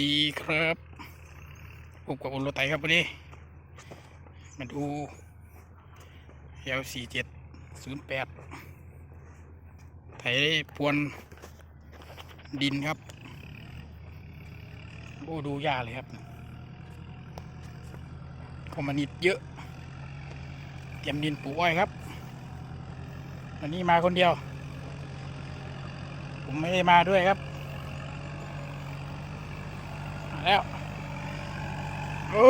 ดีครับพบกับอุลไตครับวันนี้มาดู L 4 7 0 8 ไถพวนดินครับ โอ้ดูยากเลยครับคอมมานิดเยอะ เตรียมดินปลูกอ้อยครับ วันนี้มาคนเดียว ผมไม่ได้มาด้วยครับ แล้วโอ้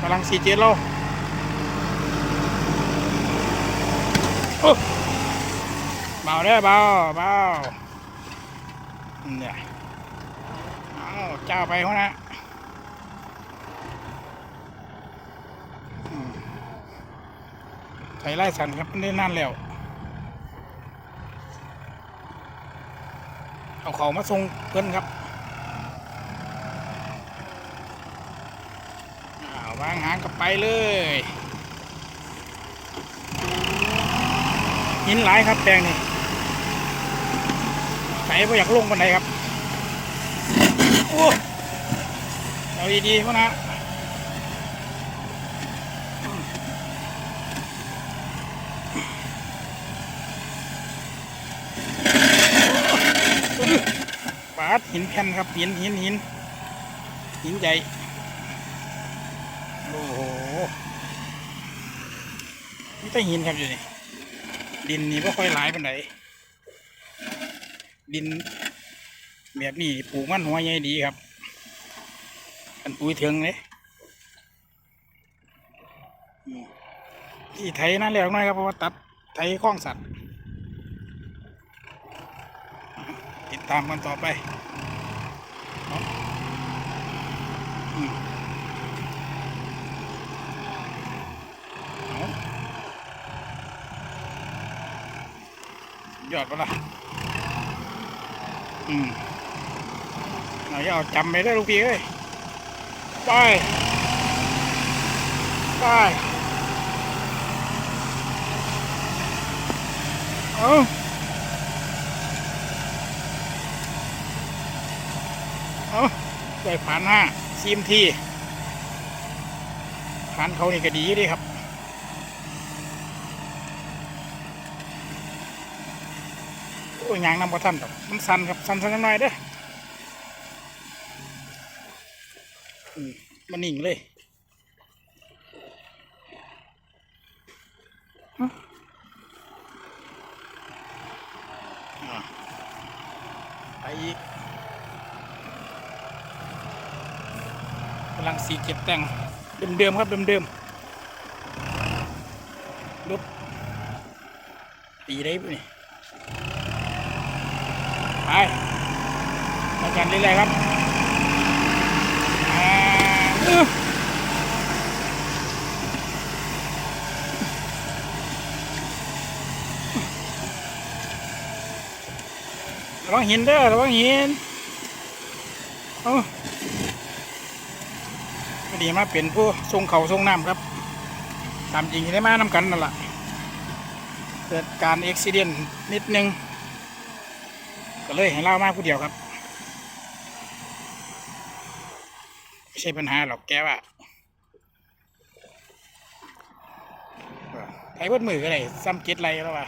กำลังสีเจ็ดเราโอ้เบาเด้อเบาเบาเนี่ยเอาเจ้าไปหัวนะใส่ไล่สันครับมันได้นั่นแล้ว เอาเขามาส่งเพื่อนครับาวางหางกลับไปเลยหินหลายครับแปลงนี่ใส่พออยากลงบันไดครับ โอ้เอาดีๆพวกนะปาดหินแผ่นครับหินหินหินหินใหญ่ โอ้โหนี่ต่หินครับอยู่นี่ ดินนี่ไม่ค่อยหลายปานไหนดิน แบบนี้ปลูกมันหัวใหญ่ดีครับอันปุ๋ยเถิงเลยที่ไทยนั่นแหละน้อยครับเพราะว่าตัดไทยข้องสัตว์ ตามกันต่อไปยอดปะล่ะอืมเราจะเอาจำไปได้ลูกพี่เอ้ย ไป ไปเอาเอา ได้ผ่านห้าซีมทีผ่านเขานี่ก็ดีดีครับโอ้ยยางน้ำบ่ทันครับมันสั่นครับสั่นสักหน่อยเด้อมันนิ่งเลยฮะอะไปอีกกำลัง สีเก็บแต่งเดิมๆครับเดิมๆรถตีได้ปะนี่ไปไปกันเรื่อยๆครับระวังหินเด้อระวังหินเอา พอดีมาเป็นผู้ทรงเขาทรงน้ำครับ ตามจริงได้มาน้ำกันนั่นแหละเกิดการอุบิเหตุนิดนึง ก็เลยให้เล่ามาผู้เดียวครับ ไม่ใช่ปัญหาหรอกแกว่าไอ้เบิดมือก็ได้ซ้ำเจ็ดไรแล้วว่ะ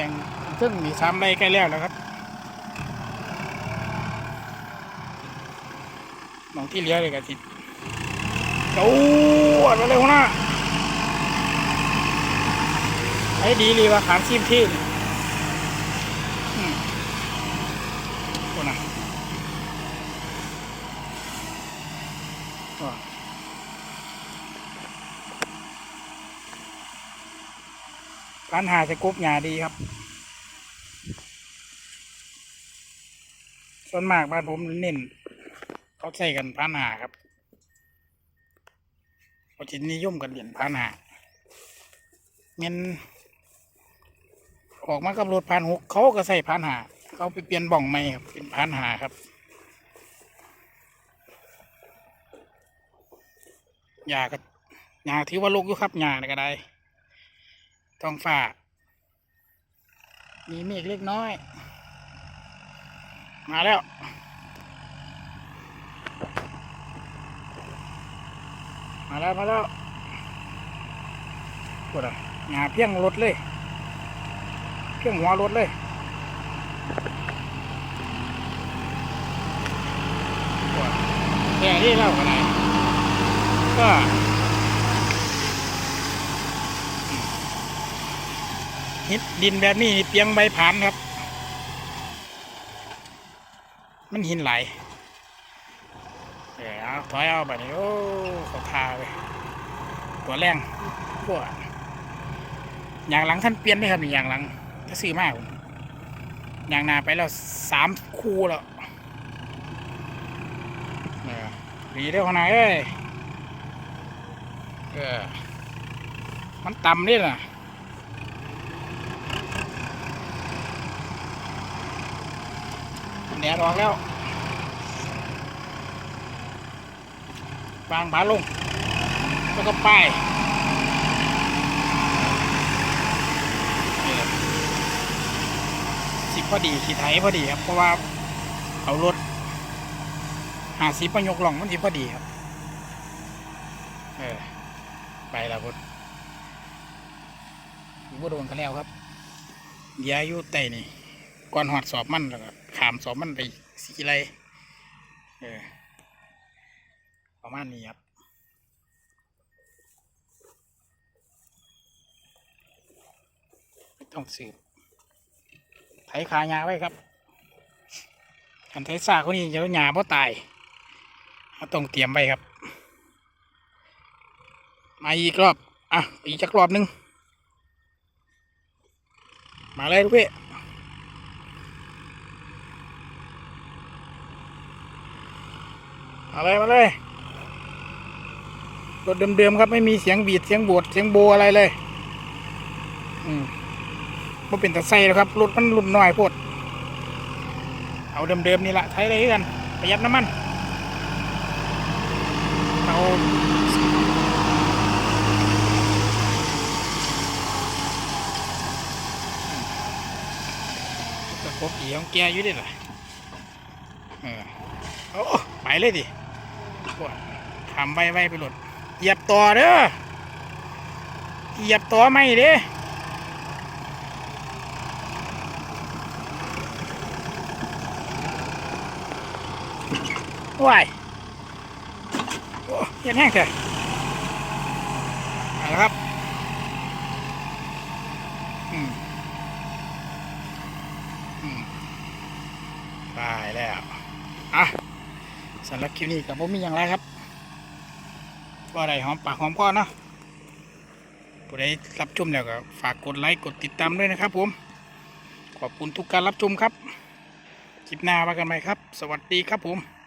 แต่งซึ่งมีสามไรใกล้แล้วแล้วครับมองที่เลี้ยเลยกับทิศโอ้อะไรเลยหัวหน้าไอ้ดีเลยว่าขานซีมที่นี่อืมหัวหน้าว้า ร้านหาจะกบหยาดีครับ ส่วนมากบ้านผมเน้นเขาใช้กันพันหาครับเขาจะนิยมกันเหรียญพันหาเงินออกมากับรถพันหกเขาก็ใส่พันหาเขาไปเปลี่ยนบ่องใหม่ครับเป็นพันหาครับหญ้าก็หญ้าถือว่าลูกอยู่ครับหญ้าก็ได้ ท้องฟ้า มีเมฆเล็กน้อย มาแล้ว มาแล้ว มาแล้วปวดอะหญ้าเพียงรถเลย เพียงหัวรถเลยปวดแค่นี้แล้วก็ได้ก็ หินดินแบบนี้นี่เปียงใบผานครับ มันหินไหลเดี๋ยวเอาถอยเอาแบบนี้โอ้ขาทาไปตัวแรงพวกอย่างหลังท่านเปลี่ยนไหมครับอย่างหลังก็ซื้อมากอย่างนาไปแล้วสามคู่แล้วดีได้อคนไหนเอ้ยมันต่ำนี่น่ะ แหนออกแล้ววางบาลง แล้วก็ป้ายสิบพอดีขีไทยพอดีครับ เพราะว่าเอารถหาสิบประยกหล่องมันสิพอดีครับ เออ ไปแล้วพุทธอยู่บ่โดนกันแล้วครับยาอยู่ใต้นี่ ก่อนหอดสอบมันแล้วก็ขามสอบมันไปสีไรเออประมาณนี้ครับไม่ต้องสืบไถขายาไว้ครับคันไถซาคนนี้จะหยาเพราะตายเราต้องเตรียมไว้ครับ มาอีกรอบ อะ อีกจักรอบหนึง มาเลยลูกพี่ มาเลยมาเลยรถเดิมๆครับไม่มีเสียงบีดเสียงบวดเสียงโบอะไรเลย อืมบ่เป็นตะไซแล้วครับรถมันรุ่นน้อยพดเอาเดิมๆนี่ละใช้ได้กันประหยัดน้ำมันเอาตะกบอีของแกอยู่ดิล่ะเออโอ้ไปเลยดิ ปวดทำไว้ไว้ไปหลดเหยียบต่อเด้อเหยียบต่อไม่เด้ว้ายโอ้ย็นแห้งเถอะเอาละครับอืมอืมตายแล้ว อะ สำหรับคลิปนี้กับผมมีอย่างไรครับก็ได้หอมปากหอมคอเนาะผู้ใดรับชมแล้วก็ฝากกดไลค์กดติดตามด้วยนะครับ ผม ขอบคุณทุกการรับชมครับคลิปหน้าว่ากันใหม่ครับ สวัสดีครับผม